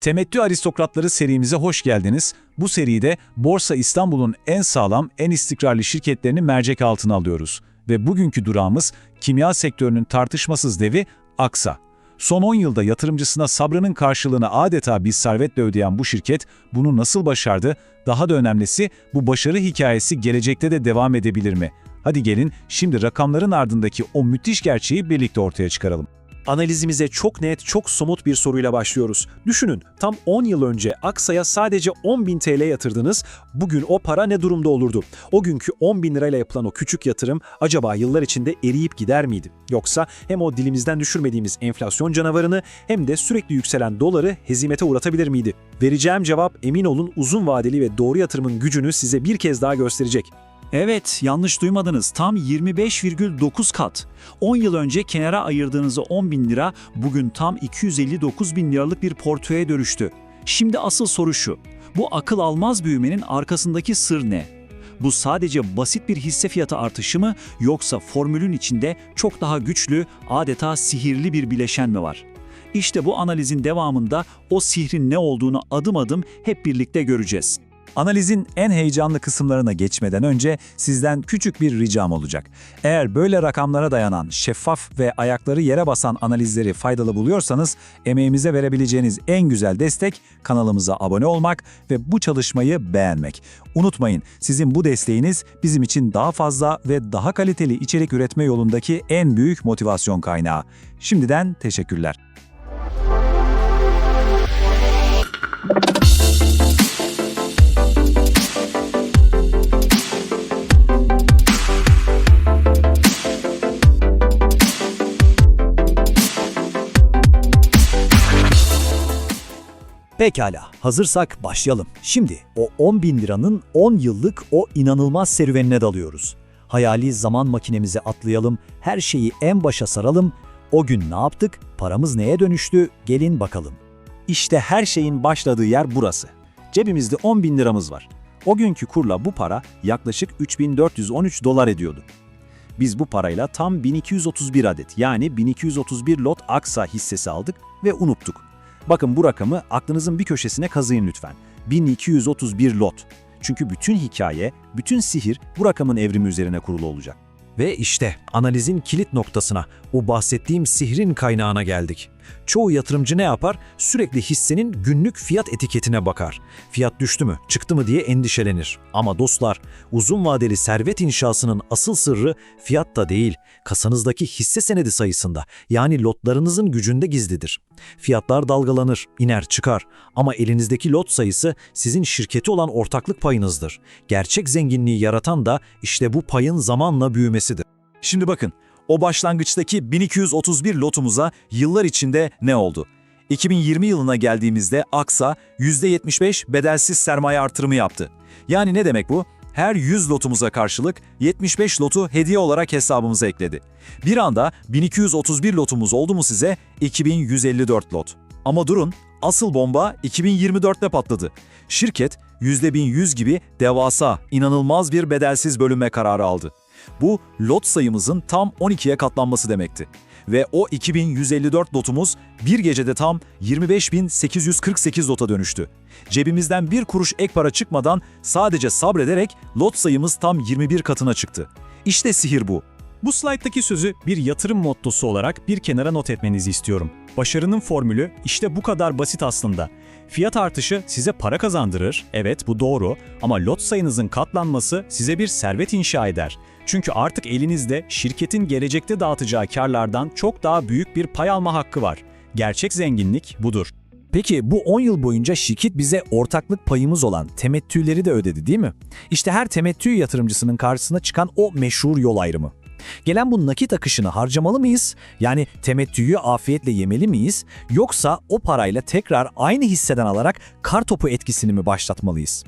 Temettü Aristokratları serimize hoş geldiniz. Bu seride Borsa İstanbul'un en sağlam, en istikrarlı şirketlerini mercek altına alıyoruz. Ve bugünkü durağımız kimya sektörünün tartışmasız devi Aksa. Son 10 yılda yatırımcısına sabrının karşılığını adeta bir servetle ödeyen bu şirket bunu nasıl başardı? Daha da önemlisi bu başarı hikayesi gelecekte de devam edebilir mi? Hadi gelin şimdi rakamların ardındaki o müthiş gerçeği birlikte ortaya çıkaralım. Analizimize çok net, çok somut bir soruyla başlıyoruz. Düşünün, tam 10 yıl önce Aksa'ya sadece 10.000 TL yatırdınız, bugün o para ne durumda olurdu? O günkü 10.000 lirayla yapılan o küçük yatırım acaba yıllar içinde eriyip gider miydi? Yoksa hem o dilimizden düşürmediğimiz enflasyon canavarını hem de sürekli yükselen doları hezimete uğratabilir miydi? Vereceğim cevap emin olun uzun vadeli ve doğru yatırımın gücünü size bir kez daha gösterecek. Evet, yanlış duymadınız. Tam 25,9 kat. 10 yıl önce kenara ayırdığınız o 10 bin lira bugün tam 259 bin liralık bir portföye dönüştü. Şimdi asıl soru şu. Bu akıl almaz büyümenin arkasındaki sır ne? Bu sadece basit bir hisse fiyatı artışı mı yoksa formülün içinde çok daha güçlü, adeta sihirli bir bileşen mi var? İşte bu analizin devamında o sihrin ne olduğunu adım adım hep birlikte göreceğiz. Analizin en heyecanlı kısımlarına geçmeden önce sizden küçük bir ricam olacak. Eğer böyle rakamlara dayanan, şeffaf ve ayakları yere basan analizleri faydalı buluyorsanız, emeğimize verebileceğiniz en güzel destek kanalımıza abone olmak ve bu çalışmayı beğenmek. Unutmayın, sizin bu desteğiniz bizim için daha fazla ve daha kaliteli içerik üretme yolundaki en büyük motivasyon kaynağı. Şimdiden teşekkürler. Pekala, hazırsak başlayalım. Şimdi o 10 bin liranın 10 yıllık o inanılmaz serüvenine dalıyoruz. Hayali zaman makinemize atlayalım, her şeyi en başa saralım. O gün ne yaptık, paramız neye dönüştü, gelin bakalım. İşte her şeyin başladığı yer burası. Cebimizde 10 bin liramız var. O günkü kurla bu para yaklaşık 3413 dolar ediyordu. Biz bu parayla tam 1231 adet yani 1231 lot Aksa hissesi aldık ve unuttuk. Bakın bu rakamı aklınızın bir köşesine kazıyın lütfen. 1231 lot. Çünkü bütün hikaye, bütün sihir bu rakamın evrimi üzerine kurulu olacak. Ve işte analizin kilit noktasına, o bahsettiğim sihrin kaynağına geldik. Çoğu yatırımcı ne yapar? Sürekli hissenin günlük fiyat etiketine bakar. Fiyat düştü mü, çıktı mı diye endişelenir. Ama dostlar, uzun vadeli servet inşasının asıl sırrı fiyatta değil, kasanızdaki hisse senedi sayısında, yani lotlarınızın gücünde gizlidir. Fiyatlar dalgalanır, iner çıkar ama elinizdeki lot sayısı sizin şirketi olan ortaklık payınızdır. Gerçek zenginliği yaratan da işte bu payın zamanla büyümesidir. Şimdi bakın, o başlangıçtaki 1231 lotumuza yıllar içinde ne oldu? 2020 yılına geldiğimizde Aksa %75 bedelsiz sermaye artırımı yaptı. Yani ne demek bu? Her 100 lotumuza karşılık 75 lotu hediye olarak hesabımıza ekledi. Bir anda 1231 lotumuz oldu mu size? 2154 lot. Ama durun, asıl bomba 2024'te patladı. Şirket %1100 gibi devasa, inanılmaz bir bedelsiz bölünme kararı aldı. Bu lot sayımızın tam 12'ye katlanması demekti. Ve o 2154 lotumuz bir gecede tam 25.848 lota dönüştü. Cebimizden bir kuruş ek para çıkmadan sadece sabrederek lot sayımız tam 21 katına çıktı. İşte sihir bu. Bu slayttaki sözü bir yatırım mottosu olarak bir kenara not etmenizi istiyorum. Başarının formülü işte bu kadar basit aslında. Fiyat artışı size para kazandırır, evet bu doğru ama lot sayınızın katlanması size bir servet inşa eder. Çünkü artık elinizde şirketin gelecekte dağıtacağı karlardan çok daha büyük bir pay alma hakkı var. Gerçek zenginlik budur. Peki bu 10 yıl boyunca şirket bize ortaklık payımız olan temettüleri de ödedi değil mi? İşte her temettü yatırımcısının karşısına çıkan o meşhur yol ayrımı. Gelen bu nakit akışını harcamalı mıyız? Yani temettüyü afiyetle yemeli miyiz? Yoksa o parayla tekrar aynı hisseden alarak kar topu etkisini mi başlatmalıyız?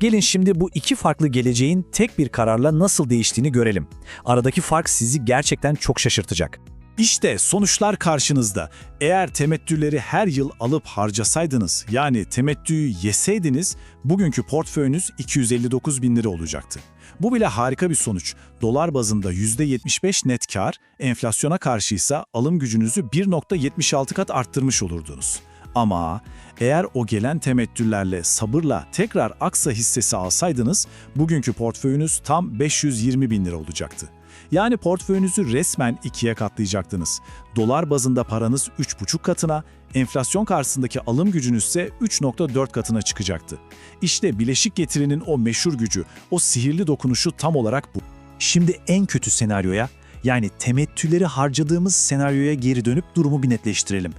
Gelin şimdi bu iki farklı geleceğin tek bir kararla nasıl değiştiğini görelim. Aradaki fark sizi gerçekten çok şaşırtacak. İşte sonuçlar karşınızda. Eğer temettüleri her yıl alıp harcasaydınız, yani temettüyü yeseydiniz, bugünkü portföyünüz 259 bin lira olacaktı. Bu bile harika bir sonuç. Dolar bazında %75 net kar, enflasyona karşı ise alım gücünüzü 1.76 kat arttırmış olurdunuz. Ama eğer o gelen temettüllerle sabırla tekrar Aksa hissesi alsaydınız bugünkü portföyünüz tam 520 bin lira olacaktı. Yani portföyünüzü resmen ikiye katlayacaktınız. Dolar bazında paranız 3,5 katına, enflasyon karşısındaki alım gücünüz ise 3,4 katına çıkacaktı. İşte bileşik getirinin o meşhur gücü, o sihirli dokunuşu tam olarak bu. Şimdi en kötü senaryoya, yani temettüleri harcadığımız senaryoya geri dönüp durumu bir netleştirelim.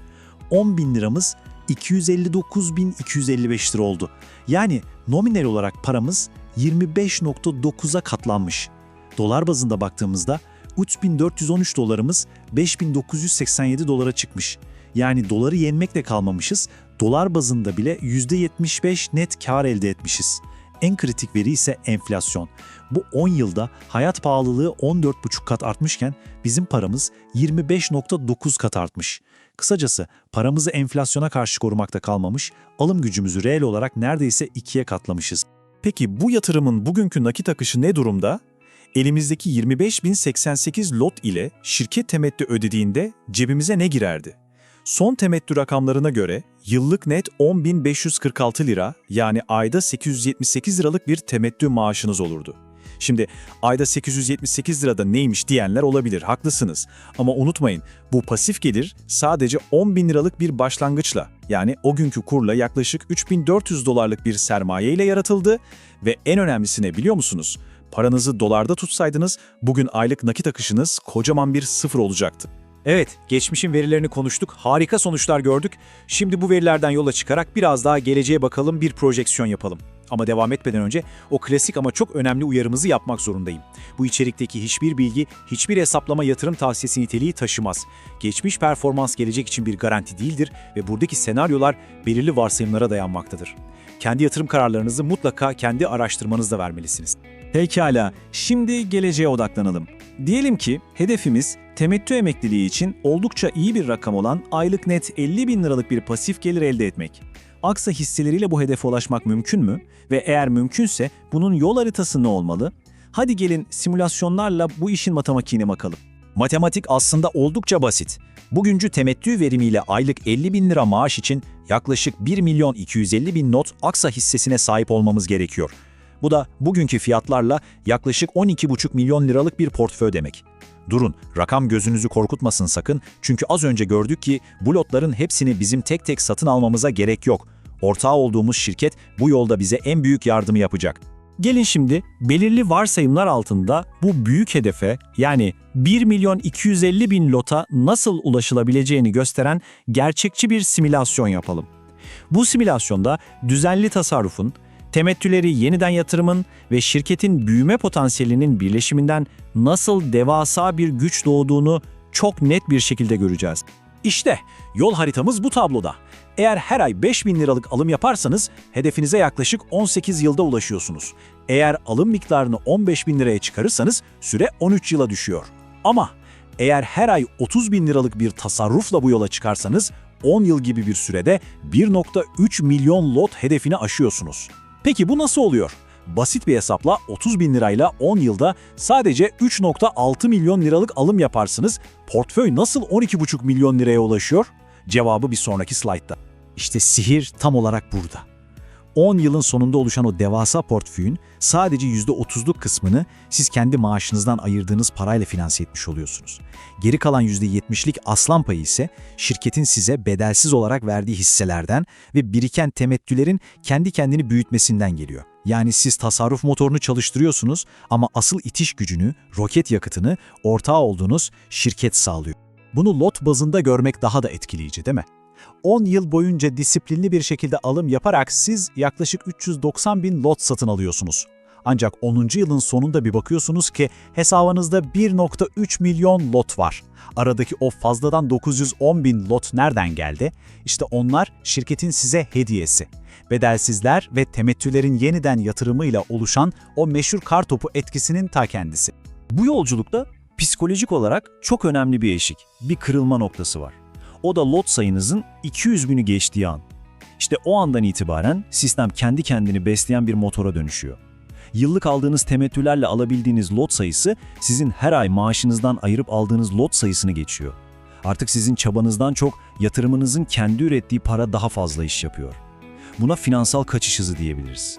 10 bin liramız 259.255 lira oldu. Yani nominal olarak paramız 25.9'a katlanmış. Dolar bazında baktığımızda 3413 dolarımız 5987 dolara çıkmış. Yani doları yenmekle kalmamışız, dolar bazında bile %75 net kar elde etmişiz. En kritik veri ise enflasyon. Bu 10 yılda hayat pahalılığı 14,5 kat artmışken bizim paramız 25,9 kat artmış. Kısacası paramızı enflasyona karşı korumakta kalmamış, alım gücümüzü reel olarak neredeyse ikiye katlamışız. Peki bu yatırımın bugünkü nakit akışı ne durumda? Elimizdeki 25.088 lot ile şirket temettü ödediğinde cebimize ne girerdi? Son temettü rakamlarına göre yıllık net 10.546 lira yani ayda 878 liralık bir temettü maaşınız olurdu. Şimdi ayda 878 lirada neymiş diyenler olabilir, haklısınız. Ama unutmayın bu pasif gelir sadece 10 bin liralık bir başlangıçla yani o günkü kurla yaklaşık 3400 dolarlık bir sermaye ile yaratıldı ve en önemlisi ne biliyor musunuz? Paranızı dolarda tutsaydınız bugün aylık nakit akışınız kocaman bir sıfır olacaktı. Evet, geçmişin verilerini konuştuk, harika sonuçlar gördük. Şimdi bu verilerden yola çıkarak biraz daha geleceğe bakalım, bir projeksiyon yapalım. Ama devam etmeden önce o klasik ama çok önemli uyarımızı yapmak zorundayım. Bu içerikteki hiçbir bilgi, hiçbir hesaplama yatırım tavsiyesi niteliği taşımaz. Geçmiş performans gelecek için bir garanti değildir ve buradaki senaryolar belirli varsayımlara dayanmaktadır. Kendi yatırım kararlarınızı mutlaka kendi araştırmanızda vermelisiniz. Pekala, şimdi geleceğe odaklanalım. Diyelim ki hedefimiz temettü emekliliği için oldukça iyi bir rakam olan aylık net 50 bin liralık bir pasif gelir elde etmek. Aksa hisseleriyle bu hedefe ulaşmak mümkün mü? Ve eğer mümkünse bunun yol haritası ne olmalı? Hadi gelin simülasyonlarla bu işin matematiğine bakalım. Matematik aslında oldukça basit. Bugünkü temettü verimiyle aylık 50 bin lira maaş için yaklaşık 1 milyon 250 bin not Aksa hissesine sahip olmamız gerekiyor. Bu da bugünkü fiyatlarla yaklaşık 12,5 milyon liralık bir portföy demek. Durun, rakam gözünüzü korkutmasın sakın çünkü az önce gördük ki bu lotların hepsini bizim tek tek satın almamıza gerek yok. Ortağı olduğumuz şirket bu yolda bize en büyük yardımı yapacak. Gelin şimdi belirli varsayımlar altında bu büyük hedefe yani 1 milyon 250 bin lota nasıl ulaşılabileceğini gösteren gerçekçi bir simülasyon yapalım. Bu simülasyonda düzenli tasarrufun, temettüleri yeniden yatırımın ve şirketin büyüme potansiyelinin birleşiminden nasıl devasa bir güç doğduğunu çok net bir şekilde göreceğiz. İşte yol haritamız bu tabloda. Eğer her ay 5 bin liralık alım yaparsanız hedefinize yaklaşık 18 yılda ulaşıyorsunuz. Eğer alım miktarını 15 bin liraya çıkarırsanız süre 13 yıla düşüyor. Ama eğer her ay 30 bin liralık bir tasarrufla bu yola çıkarsanız 10 yıl gibi bir sürede 1.3 milyon lot hedefini aşıyorsunuz. Peki bu nasıl oluyor? Basit bir hesapla 30 bin lirayla 10 yılda sadece 3.6 milyon liralık alım yaparsınız. Portföy nasıl 12.5 milyon liraya ulaşıyor? Cevabı bir sonraki slaytta. İşte sihir tam olarak burada. 10 yılın sonunda oluşan o devasa portföyün sadece %30'luk kısmını siz kendi maaşınızdan ayırdığınız parayla finanse etmiş oluyorsunuz. Geri kalan %70'lik aslan payı ise şirketin size bedelsiz olarak verdiği hisselerden ve biriken temettülerin kendi kendini büyütmesinden geliyor. Yani siz tasarruf motorunu çalıştırıyorsunuz ama asıl itiş gücünü, roket yakıtını ortağı olduğunuz şirket sağlıyor. Bunu lot bazında görmek daha da etkileyici değil mi? 10 yıl boyunca disiplinli bir şekilde alım yaparak siz yaklaşık 390 bin lot satın alıyorsunuz. Ancak 10. yılın sonunda bir bakıyorsunuz ki hesabınızda 1.3 milyon lot var. Aradaki o fazladan 910 bin lot nereden geldi? İşte onlar şirketin size hediyesi. Bedelsizler ve temettülerin yeniden yatırımıyla oluşan o meşhur kartopu etkisinin ta kendisi. Bu yolculukta psikolojik olarak çok önemli bir eşik, bir kırılma noktası var. O da lot sayınızın 200 bini geçtiği an. İşte o andan itibaren sistem kendi kendini besleyen bir motora dönüşüyor. Yıllık aldığınız temettülerle alabildiğiniz lot sayısı sizin her ay maaşınızdan ayırıp aldığınız lot sayısını geçiyor. Artık sizin çabanızdan çok yatırımınızın kendi ürettiği para daha fazla iş yapıyor. Buna finansal kaçış hızı diyebiliriz.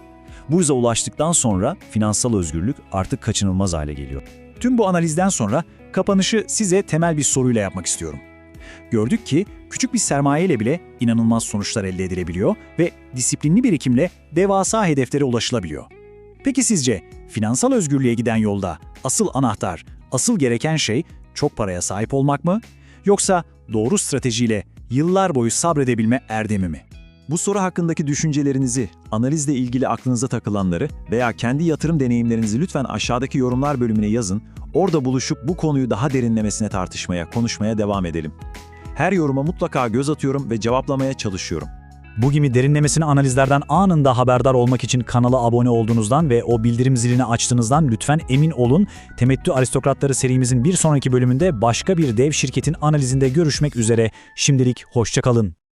Bu hıza ulaştıktan sonra finansal özgürlük artık kaçınılmaz hale geliyor. Tüm bu analizden sonra kapanışı size temel bir soruyla yapmak istiyorum. Gördük ki küçük bir sermaye ile bile inanılmaz sonuçlar elde edilebiliyor ve disiplinli birikimle devasa hedeflere ulaşılabiliyor. Peki sizce finansal özgürlüğe giden yolda asıl anahtar, asıl gereken şey çok paraya sahip olmak mı? Yoksa doğru stratejiyle yıllar boyu sabredebilme erdemi mi? Bu soru hakkındaki düşüncelerinizi, analizle ilgili aklınıza takılanları veya kendi yatırım deneyimlerinizi lütfen aşağıdaki yorumlar bölümüne yazın. Orada buluşup bu konuyu daha derinlemesine tartışmaya, konuşmaya devam edelim. Her yoruma mutlaka göz atıyorum ve cevaplamaya çalışıyorum. Bu gibi derinlemesine analizlerden anında haberdar olmak için kanala abone olduğunuzdan ve o bildirim zilini açtığınızdan lütfen emin olun. Temettü Aristokratları serimizin bir sonraki bölümünde başka bir dev şirketin analizinde görüşmek üzere. Şimdilik hoşçakalın.